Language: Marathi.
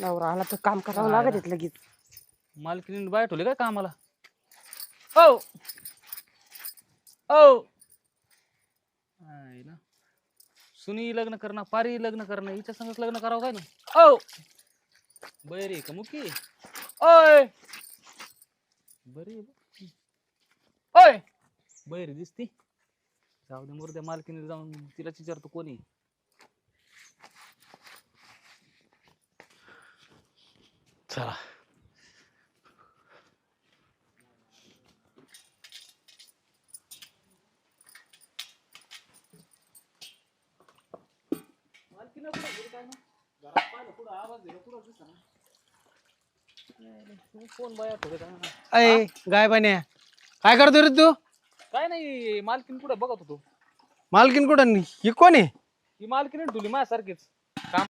नवरा आला तर काम करावं लागत आहेत लगेच. मालकीने बाहेर ठेवले काय कामाला? ओ ओ आईला. सुनी लग्न करणं पारी लग्न करणं हिच्या संगच लग्न करावं काय ना? ओ बरी का मुकी? ओय बरी आहे बा. ओय बरी दिसती. जाऊ दे मुर्द्या मालकीने जाऊन तिला विचारतो कोणी. चला. कोण बाया थोडे काय अय गाय पाण्या काय करतो रे तू? काय नाही मालकीन कुठे बघत होतो. मालकीन कुठं? ही कोण आहे? ही मालकीने ठेवली माझ्यासारखीच. काम